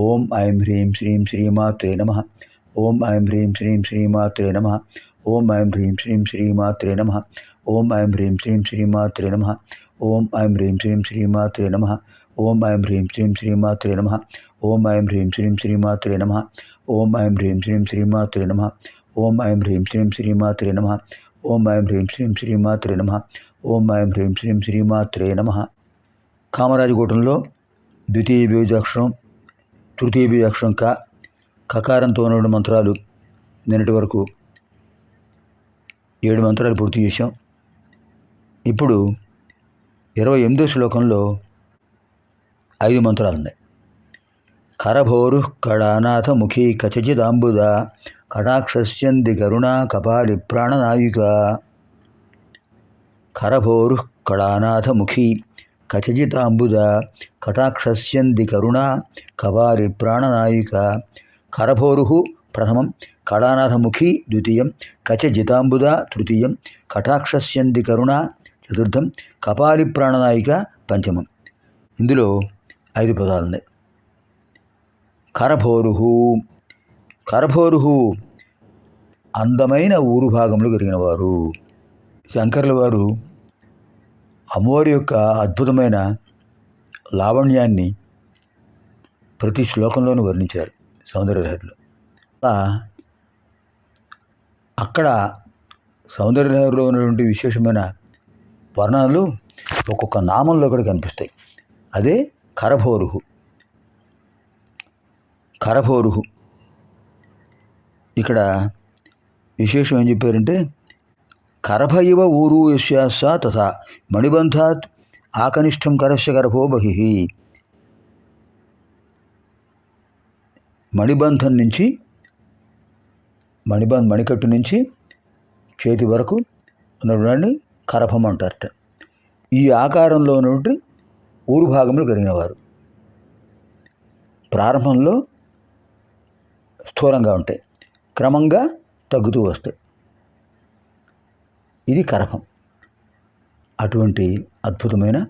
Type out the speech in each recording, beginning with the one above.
ఓం ఐం హ్రీం శ్రీం శ్రీమాత్రే నమ ఓం ఐం హ్రీం శ్రీం శ్రీమాత్రే నమ ఓం ఐం హ్రీం శ్రీం శ్రీమాత్రే నమ ఓం ఐం హ్రీం శ్రీం శ్రీమాత్రే నమ ఓం ఐం హ్రీం శ్రీం శ్రీమాత్రే నమ ఓం ఐం హ్రీం శ్రీం శ్రీమాత్రే నమ ఓం ఐం హ్రీం శ్రీం శ్రీమాత్రే నమ ఓం ఐం హ్రీం శ్రీం శ్రీమాత్రే నమ ఓం ఐం హ్రీం శ్రీం శ్రీమాత్రే నమ ఓం ఐం హ్రీం శ్రీం శ్రీమాత్రే నమ ఓం ఐం హ్రీం శ్రీం శ్రీమాత్రే నమ కామరాజగూటంలో ద్వితీయ బీజాక్షరం తృతీయ బీజాక్షరం క కకారంతో ఉన్న మంత్రాలు నిన్నటి వరకు ఏడు మంత్రాలు పూర్తి చేశాం. ఇప్పుడు ఇరవై ఎనిమిదో శ్లోకంలో ఐదు మంత్రాలు ఉన్నాయి. కరభోరు కడానాథ ముఖీ కచచిదాంబుద కటాక్షస్యంది కరుణా కపాలి ప్రాణనాయిక కరభోరు కడానాథ ముఖీ కచజితాంబుద కటాక్షస్యంది కరుణ కవారి ప్రాణనాయిక కరభోరు ప్రథమం కళానాథముఖి ద్వితీయం కచజితాంబుద తృతీయం కటాక్షస్యంది కరుణ చతుర్థం కపాలి ప్రాణనాయిక పంచమం ఇందులో ఐదు పదాలున్నాయి కరభోరు కరభోరుహు కరభోరుహు అందమైన ఊరు భాగంలో కలిగిన వారు. శంకర్ల వారు అమోరి యొక్క అద్భుతమైన లావణ్యాన్ని ప్రతి శ్లోకంలోనూ వర్ణించారు సౌందర్యలహరిలో అలా అక్కడ సౌందర్యలహరిలో ఉన్నటువంటి విశేషమైన వర్ణనలు ఒక్కొక్క నామంలో కూడా కనిపిస్తాయి. అదే కరభోరుహు. కరభోరుహు. ఇక్కడ విశేషం ఏం చెప్పారంటే కరభ ఇవ ఊరు యశ్యాస తథా. మణిబంధాత్ ఆకనిష్టం కరస్య గర్భో బహి. మణిబంధం నుంచి మణిబంధ మణికట్టు నుంచి చేతి వరకు ఉన్నటువంటి కరభం అంటారట. ఈ ఆకారంలో ఉన్నటువంటి ఊరు భాగంలో కలిగినవారు. ప్రారంభంలో స్థూలంగా ఉంటాయి. క్రమంగా తగ్గుతూ వస్తాయి. ఇది కరపం. అటువంటి అద్భుతమైన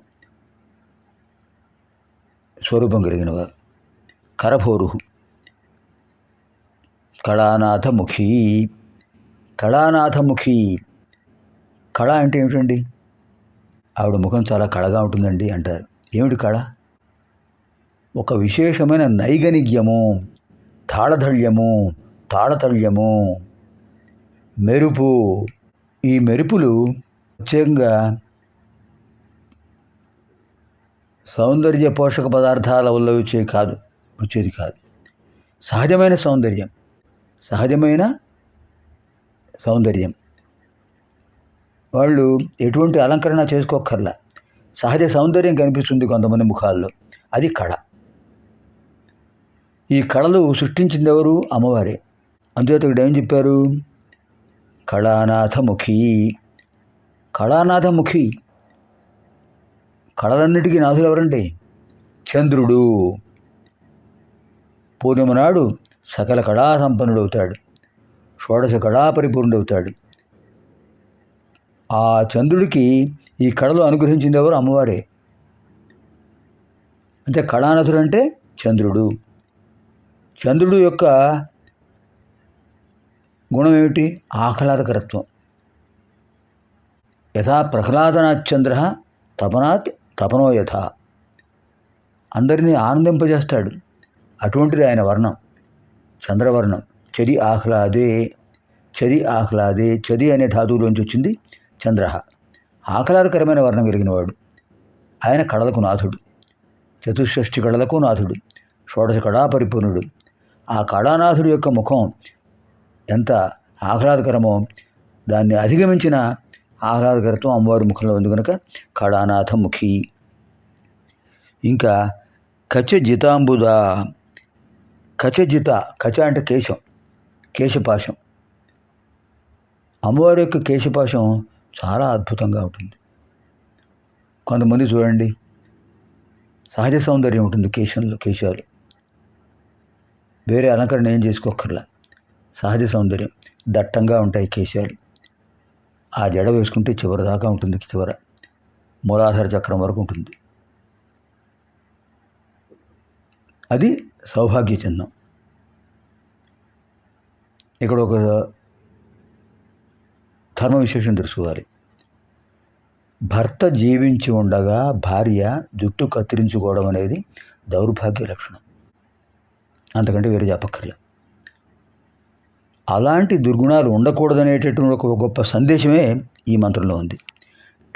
స్వరూపం కలిగిన వారు. కరభోరు. కళానాథముఖి. కళానాథముఖి. కళ అంటే ఏమిటండి? ఆవిడ ముఖం చాలా కళగా ఉంటుందండి అంటారు. ఏమిటి కళ? ఒక విశేషమైన నైగనిగ్యము తాళధళ్యము తాళతళ్యము మెరుపు ఈ మెరుపులు ముఖ్యంగా సౌందర్య పోషక పదార్థాల వల్ల వచ్చే కాదు వచ్చేది కాదు. సహజమైన సౌందర్యం. సహజమైన సౌందర్యం. వాళ్ళు ఎటువంటి అలంకరణ చేసుకోక్కర్లా. సహజ సౌందర్యం కనిపిస్తుంది కొంతమంది ముఖాల్లో. అది కళ. ఈ కళలు సృష్టించింది ఎవరు? అమ్మవారే. అందుచేత ఇక్కడ ఏం చెప్పారు? కళానాథముఖి. కళానాథముఖి. కళలన్నిటికీ నాథులు ఎవరండి చంద్రుడు. పూర్ణిమ నాడు సకల కళా సంపన్నుడవుతాడు షోడశ కళా పరిపూర్ణుడవుతాడు ఆ చంద్రుడికి ఈ కళలు అనుగ్రహించింది ఎవరు? అమ్మవారే. అంటే కళానథుడు అంటే చంద్రుడు. చంద్రుడు యొక్క గుణం ఏమిటి ఆహ్లాదకరత్వం. యథా ప్రహ్లాదనాథ్ చంద్ర తపనాత్ తపనో యథ. అందరినీ ఆనందింపజేస్తాడు. అటువంటిది ఆయన వర్ణం. చంద్రవర్ణం. చది ఆహ్లాదే చది ఆహ్లాదే చది అనే ధాతువులోంచి వచ్చింది చంద్ర. ఆహ్లాదకరమైన వర్ణం కలిగినవాడు. ఆయన కళలకు నాథుడు. చతుషష్ఠి కళలకు నాథుడు. షోడశ కళా పరిపూర్ణుడు. ఆ కళానాథుడి యొక్క ముఖం ఎంత ఆహ్లాదకరమో దాన్ని అధిగమించిన ఆహ్లాదకరత్వం అమ్మవారి ముఖంలో ఉంది కనుక కళానాథముఖి. ఇంకా కచజితాంబుద కచజిత కచ కచ అంటే కేశం కేశపాశం. అమ్మవారి యొక్క కేశపాశం చాలా అద్భుతంగా ఉంటుంది. కొంతమంది చూడండి సహజ సౌందర్యం ఉంటుంది కేశంలో కేశాలు. వేరే అలంకరణ ఏం చేసుకోకర్లా సహజ సౌందర్యం దట్టంగా ఉంటాయి కేశాలు. ఆ జడ వేసుకుంటే చివరి దాకా ఉంటుంది చివర. మూలాధార చక్రం వరకు ఉంటుంది. అది సౌభాగ్య చిహ్నం. ఇక్కడ ఒక ధర్మ విశేషం తెలుసుకోవాలి. భర్త జీవించి ఉండగా భార్య జుట్టు కత్తిరించుకోవడం అనేది దౌర్భాగ్య లక్షణం. అంతకంటే వేరే చెప్పక్కర్లేదు. అలాంటి దుర్గుణాలు ఉండకూడదనేటటువంటి ఒక గొప్ప సందేశమే ఈ మంత్రంలో ఉంది.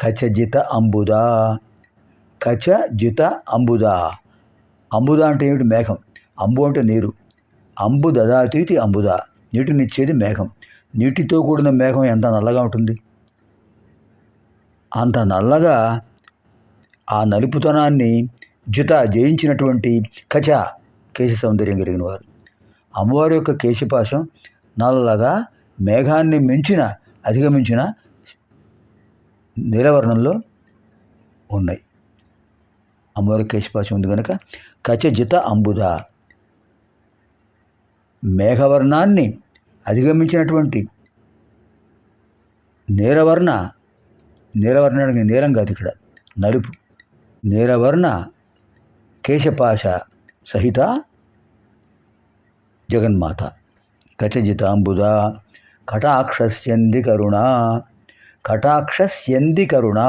కచజిత అంబుదా కచజిత అంబుదా. అంబుదా అంటే ఏమిటి? మేఘం. అంబు అంటే నీరు. అంబు దదాతీతి అంబుదా. నీటినిచ్చేది మేఘం. నీటితో కూడిన మేఘం ఎంత నల్లగా ఉంటుంది? అంత నల్లగా ఆ నలుపుతనాన్ని జుత జయించినటువంటి కచ కేశ సౌందర్యం కలిగిన వారు. అమ్మవారి యొక్క కేశపాశం నల్లగా మేఘాన్ని మించిన అధిగమించిన నీలవర్ణంలో ఉన్నాయి. అమ్మవారి కేశపాశం ఉంది కనుక కచజిత అంబుద మేఘవర్ణాన్ని అధిగమించినటువంటి నీలవర్ణ నీలవర్ణానికి నీలం కాదు ఇక్కడ నలుపు. నీలవర్ణ కేశపాశ సహిత జగన్మాత. గచజితాంబుదా కటాక్షస్యంది కరుణ కటాక్షస్యంది కరుణ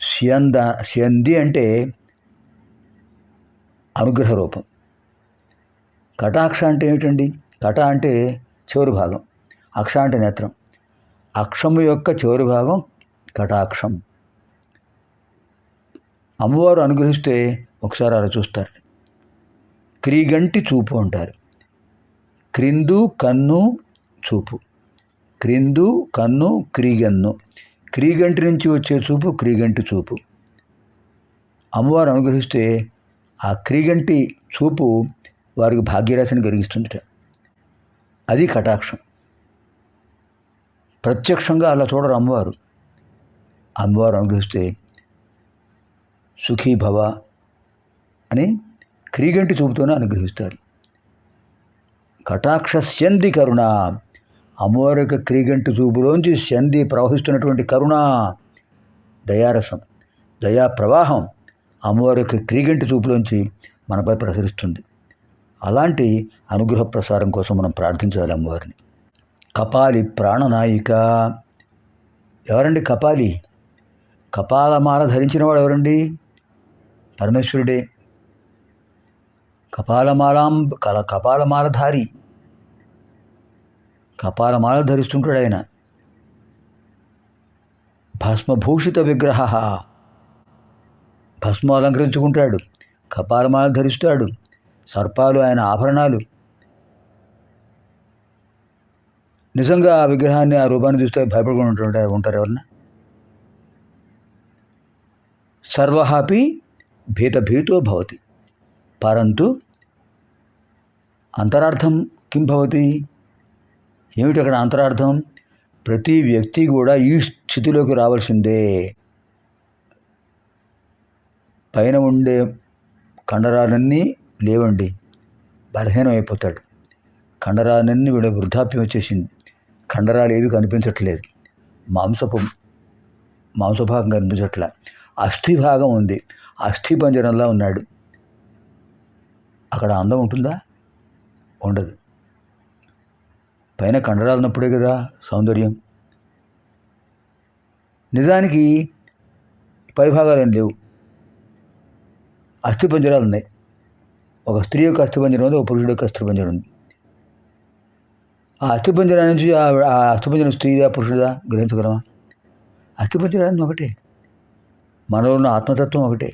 స్యంద స్యంది అంటే అనుగ్రహ రూపం కటాక్ష అంటే ఏమిటండి? కట అంటే చివరి భాగం అక్ష అంటే నేత్రం. అక్షము యొక్క చివరి భాగం కటాక్షం. అమ్మవారు అనుగ్రహిస్తే ఒకసారి అలా చూస్తారు. క్రీగంటి చూపు అంటారు. క్రిందు కన్ను చూపు. క్రిందు కన్ను క్రీగన్ను. క్రీగంటి నుంచి వచ్చే చూపు క్రీగంటి చూపు. అమ్మవారు అనుగ్రహిస్తే ఆ క్రీగంటి చూపు వారికి భాగ్యరాశిని కలిగిస్తుందట. అది కటాక్షం. ప్రత్యక్షంగా అలా చూడరు అమ్మవారు. అమ్మవారు అనుగ్రహిస్తే సుఖీభవ అని క్రీగంటి చూపుతోనే అనుగ్రహిస్తారు. కటాక్ష స్యంది కరుణ. అమోరక యొక్క క్రీగంటి చూపులోంచి సంధి ప్రవహిస్తున్నటువంటి కరుణ. దయారసం దయా ప్రవాహం అమ్మవారి క్రీగంటి చూపులోంచి మనపై ప్రసరిస్తుంది. అలాంటి అనుగ్రహ ప్రసారం కోసం మనం ప్రార్థించాలి అమ్మవారిని. కపాలి ప్రాణనాయిక. ఎవరండి కపాలి? కపాలమాల ధరించినవాడు ఎవరండి? పరమేశ్వరుడే. కపాలమాలాం కల కపాలమాలధారి. కపాలమాల ధరిస్తుంటాడు ఆయన. భస్మభూషిత విగ్రహ. భస్మ అలంకరించుకుంటాడు. కపాలమాల ధరిస్తాడు. సర్పాలు ఆయన ఆభరణాలు. నిజంగా ఆ విగ్రహాన్ని ఆ రూపాన్ని చూస్తే భయపడకుండా ఉంటుంటారు ఉంటారు ఎవరన్నా? సర్వహాపి భీతభీతో భవతి. పరంతు అంతరార్థం కిం భవతి? ఏమిటి అక్కడ అంతరార్థం? ప్రతి వ్యక్తి కూడా ఈ స్థితిలోకి రావాల్సిందే. పైన ఉండే కండరాలన్నీ లేవండి బలహీనం అయిపోతాడు కండరాలన్నీ వీడ వృద్ధాప్యం వచ్చేసింది. కండరాలు ఏవి కనిపించట్లేదు. మాంసపు మాంసభాగం కనిపించట్లే. అస్థిభాగం ఉంది. అస్థి పంజరంలా ఉన్నాడు. అక్కడ అందం ఉంటుందా? ఉండదు. పైన కండరాలు ఉన్నప్పుడే కదా సౌందర్యం. నిజానికి పై భాగాలు ఏం లేవు. అస్థిపంజరాలు ఉన్నాయి ఒక స్త్రీ యొక్క అస్థిపంజరం ఉంది ఒక పురుషుడు యొక్క అస్థిపంజరం ఉంది. ఆ అస్థిపంజరం నుంచి ఆ అస్థిపంజరం స్త్రీదా పురుషుడా గ్రహించగలమా? అస్థి ఒకటే. మనలో ఉన్న ఆత్మతత్వం ఒకటే.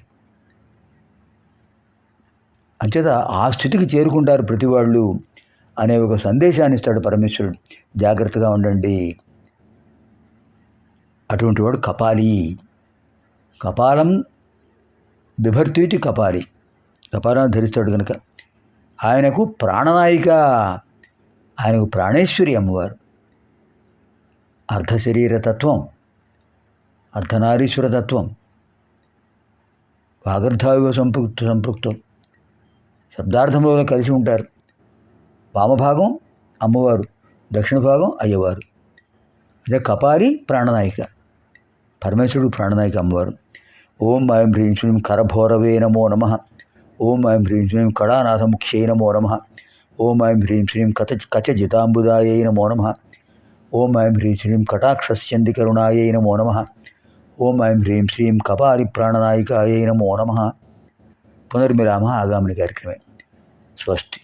అంచేత ఆ స్థితికి చేరుకుంటారు ప్రతి వాళ్ళు అనే ఒక సందేశాన్ని ఇస్తాడు పరమేశ్వరుడు. జాగ్రత్తగా ఉండండి. అటువంటి వాడు కపాలి. కపాలం బిభర్తీటి కపాలి. కపాలాన్ని ధరిస్తాడు కనుక ఆయనకు ప్రాణనాయిక. ఆయనకు ప్రాణేశ్వరి అమ్మవారు. అర్ధశరీర తత్వం అర్ధనారీశ్వర తత్వం వాగర్ధావివ సంపృక్త సంపృక్తం. శబ్దార్థంలో కలిసి ఉంటారు. వామభాగం అమ్మవారు దక్షిణ భాగం అయ్యవారు. అదే కపారి ప్రాణనాయిక పరమేశ్వరుడు ప్రాణనాయిక అమ్మవారు. ఓం ఐం హ్రీం కరభోరవే నమో నమ. ఓం ఐం హ్రీం శ్రీం కళానాథముఖ్యై నమో నమ. ఓం ఐం హ్రీం శ్రీం కచ కచజితాంబుదాయై నమో నమ. ఓం ఐం హ్రీం శ్రీం కటాక్షస్యంది కరుణాయై నమో నమ. ఓం ఐం హ్రీం శ్రీం కపాలి ప్రాణనాయికాయై నమో నమ. पुनर्मिला आगामी कार्यक्रम स्वस्ति।